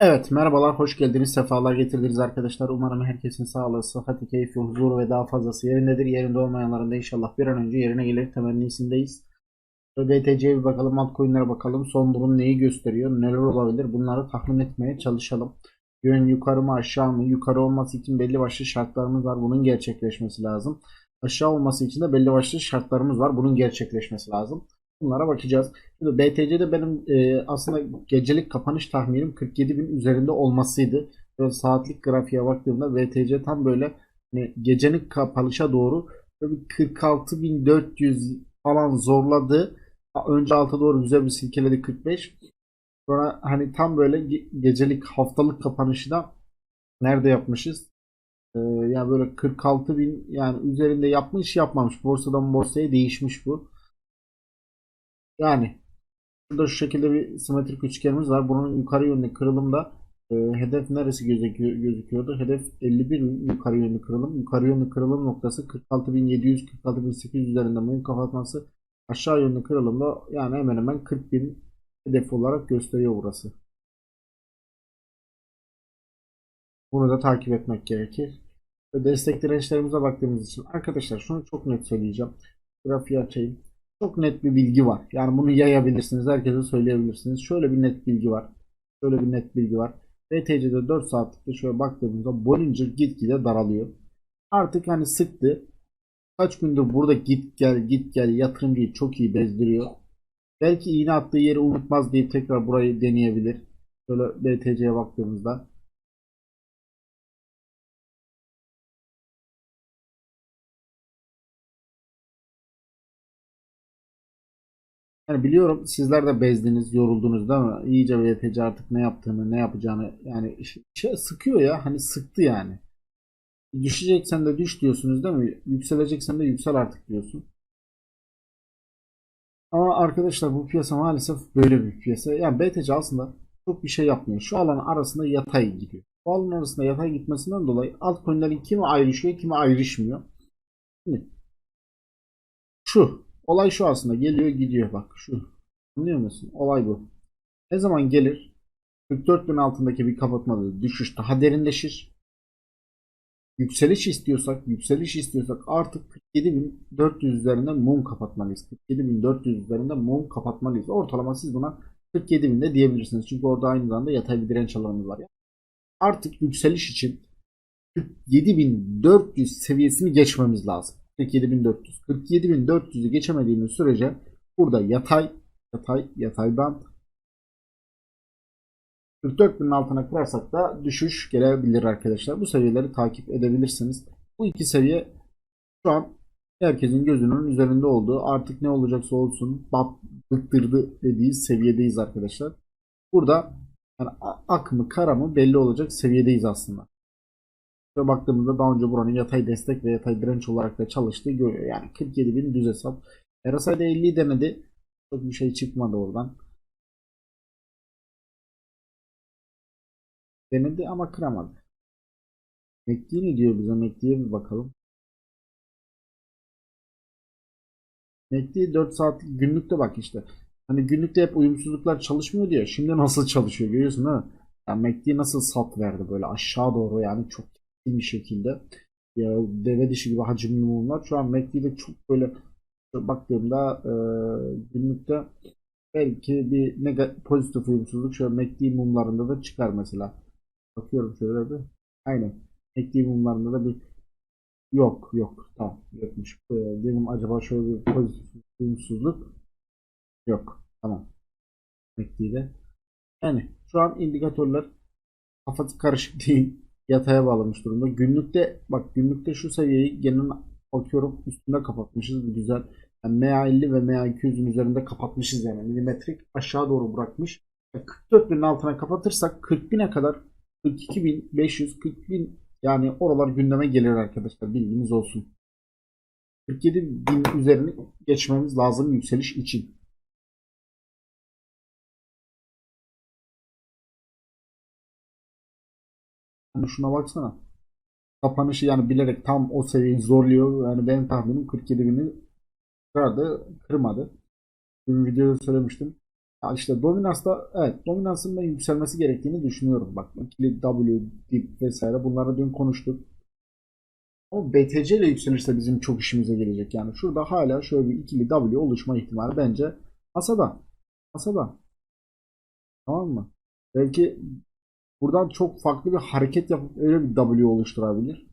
Evet, merhabalar, hoş geldiniz, sefalar getirdiniz arkadaşlar. Umarım herkesin sağlığı, sıhhati, keyfi, huzuru ve daha fazlası yerindedir. Yerinde olmayanların da inşallah bir an önce yerine gelir temennisindeyiz. BTC'ye bir bakalım, altcoin'lere bakalım. Son durum neyi gösteriyor, neler olabilir bunları tahmin etmeye çalışalım. Yön yukarı mı aşağı mı? Yukarı olması için belli başlı şartlarımız var. Bunun gerçekleşmesi lazım. Aşağı olması için de belli başlı şartlarımız var. Bunun gerçekleşmesi lazım. Bunlara bakacağız. Şimdi BTC'de benim e, aslında gecelik kapanış tahminim 47 bin üzerinde olmasıydı. Böyle saatlik grafiğe baktığımda BTC tam böyle hani gecenin kapanışa doğru böyle bir 46.400 falan zorladı. Önce alta doğru güzel bir silkeledi 45. Sonra hani tam böyle ge- gecelik haftalık kapanışı da nerede yapmışız? Ee, yani böyle 46 bin yani üzerinde yapmış yapmamış. Borsadan borsaya değişmiş bu. Yani Burada şu şekilde bir simetrik üçgenimiz var. Bunun yukarı yönlü kırılımda e, hedef neresi gözüküyor, gözüküyordu? Hedef 51 yukarı yönlü kırılım. Yukarı yönlü kırılım noktası 46.700 46.800 üzerinde mum kapatması. Aşağı yönlü kırılımda yani hemen hemen 40.000 hedef olarak gösteriyor burası. Bunu da takip etmek gerekir. Destek dirençlerimize baktığımız için arkadaşlar şunu çok net söyleyeceğim. Grafiği açayım. Çok net bir bilgi var. Yani bunu yayabilirsiniz. Herkese söyleyebilirsiniz. Şöyle bir net bilgi var. Şöyle bir net bilgi var. BTC'de 4 saatlikte şöyle baktığımızda Bollinger gitgide daralıyor. Artık hani sıktı. Kaç gündür burada git gel git gel yatırımcıyı çok iyi bezdiriyor. Belki iğne attığı yeri unutmaz deyip tekrar burayı deneyebilir. Şöyle BTC'ye baktığımızda. Yani biliyorum sizler de bezdiniz, yoruldunuz değil mi? İyice VTC artık ne yaptığını, ne yapacağını yani şey sıkıyor ya. Hani sıktı yani. Düşeceksen de düş diyorsunuz değil mi? Yükseleceksen de yüksel artık diyorsun. Ama arkadaşlar bu piyasa maalesef böyle bir piyasa. Yani BTC aslında çok bir şey yapmıyor. Şu alan arasında yatay gidiyor. Bu alan arasında yatay gitmesinden dolayı altcoin'lerin kimi ayrışıyor, kimi ayrışmıyor. Şimdi şu olay şu aslında geliyor gidiyor bak şu. Anlıyor musun? Olay bu. Ne zaman gelir? 44 bin altındaki bir kapatmada düşüş daha derinleşir. Yükseliş istiyorsak, yükseliş istiyorsak artık 47.400 üzerinden mum kapatmalıyız. 47.400 üzerinden mum kapatmalıyız. Ortalama siz buna 47.000 de diyebilirsiniz. Çünkü orada aynı zamanda yatay bir direnç alanımız var. ya. Artık yükseliş için 47.400 seviyesini geçmemiz lazım. 47.400. 47.400'ü geçemediğimiz sürece burada yatay, yatay, yatay band 44.000'in altına kırarsak da düşüş gelebilir arkadaşlar. Bu seviyeleri takip edebilirsiniz. Bu iki seviye şu an herkesin gözünün üzerinde olduğu artık ne olacaksa olsun bat, bıktırdı dediği seviyedeyiz arkadaşlar. Burada yani ak mı kara mı belli olacak seviyedeyiz aslında. Ve baktığımızda daha önce buranın yatay destek ve yatay direnç olarak da çalıştığı görüyor. Yani 47.000 düz hesap. RSI'de 50'yi denedi. Çok bir şey çıkmadı oradan. Denedi ama kıramadı. MACD ne diyor bize? MACD'ye bir bakalım. MACD 4 saat günlükte bak işte. Hani günlükte hep uyumsuzluklar çalışmıyor diyor. Şimdi nasıl çalışıyor görüyorsun değil mi? Yani MACD nasıl sat verdi böyle aşağı doğru yani çok ciddi bir şekilde. Ya, deve dişi gibi hacimli mumlar. Şu an MACD'de çok böyle baktığımda e, günlükte belki bir negatif pozitif uyumsuzluk şöyle MACD mumlarında da çıkar mesela. Bakıyorum şöyle bir. Aynen. MACD mumlarında da bir yok yok tamam yokmuş. Ee, dedim acaba şöyle bir pozitif uyumsuzluk yok. Tamam. MACD'de. Yani şu an indikatörler kafası karışık değil. Yataya bağlamış durumda. Günlükte bak günlükte şu seviyeyi genel bakıyorum üstünde kapatmışız. Bu güzel. Yani MA50 ve MA200'ün üzerinde kapatmışız yani. Milimetrik aşağı doğru bırakmış. 44 binin altına kapatırsak 40 bine kadar 42.500 40.000 yani oralar gündeme gelir arkadaşlar bilginiz olsun. 47 bin üzerini geçmemiz lazım yükseliş için. Yani şuna baksana. Kapanışı yani bilerek tam o seviyeyi zorluyor. Yani benim tahminim 47 bini kırdı, kırmadı. Dün videoda söylemiştim. Ya işte dominansta evet dominansın ben yükselmesi gerektiğini düşünüyorum. Bak ikili W, dip vesaire bunları dün konuştuk. Ama BTC ile yükselirse bizim çok işimize gelecek. Yani şurada hala şöyle bir ikili W oluşma ihtimali bence masada. Masada. Tamam mı? Belki buradan çok farklı bir hareket yapıp öyle bir W oluşturabilir.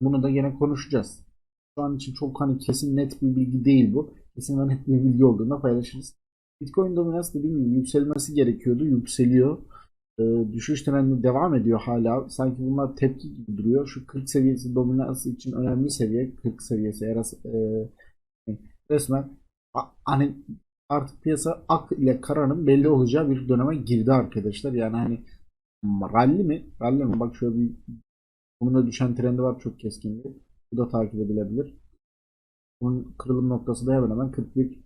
Bunu da yine konuşacağız. Şu an için çok hani kesin net bir bilgi değil bu. Kesin net bir bilgi olduğunda paylaşırız. Bitcoin dominans dediğim gibi yükselmesi gerekiyordu. Yükseliyor. Ee, düşüş trendi devam ediyor hala. Sanki bunlar tepki gibi duruyor. Şu 40 seviyesi dominans için önemli seviye. 40 seviyesi e, resmen a- hani artık piyasa ak ile karanın belli olacağı bir döneme girdi arkadaşlar. Yani hani rally mi? Rally mi? Bak şöyle bir bunun da düşen trendi var çok keskin bir. Bu da takip edilebilir. Bunun kırılım noktası da hemen hemen 41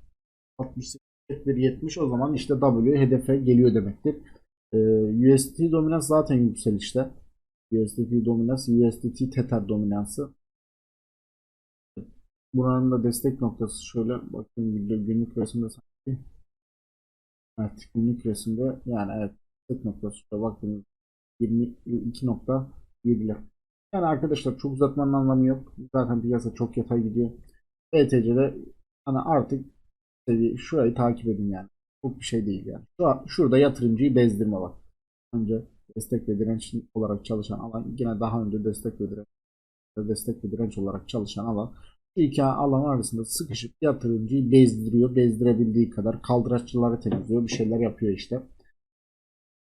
68 41 70 o zaman işte W hedefe geliyor demektir. Ee, USDT dominans zaten yükselişte. USDT dominans, USDT Tether dominansı. Buranın da destek noktası şöyle bakın gün- günlük resimde sanki. Evet günlük resimde yani evet destek noktası şöyle bakın 22.7'ler. Yani arkadaşlar çok uzatmanın anlamı yok. Zaten piyasa çok yatay gidiyor. BTC'de hani artık seviye, şurayı takip edin yani. Çok bir şey değil yani. Şu an, şurada yatırımcıyı bezdirme var. Önce destek ve direnç olarak çalışan alan yine daha önce destek ve direnç destek ve direnç olarak çalışan alan şu iki alan arasında sıkışıp yatırımcıyı bezdiriyor. Bezdirebildiği kadar kaldıraççıları temizliyor. Bir şeyler yapıyor işte.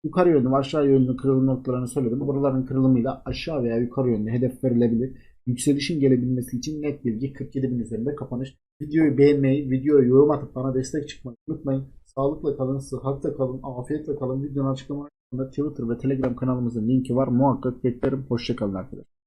Yukarı yönlü aşağı yönlü kırılım noktalarını söyledim. Buraların kırılımıyla aşağı veya yukarı yönlü hedef verilebilir. Yükselişin gelebilmesi için net bilgi 47.000 üzerinde kapanış. Videoyu beğenmeyi, videoya yorum atıp bana destek çıkmayı unutmayın. Sağlıkla kalın, sıhhatle kalın, afiyetle kalın. Videonun açıklama kısmında Twitter ve Telegram kanalımızın linki var. Muhakkak beklerim. Hoşçakalın arkadaşlar.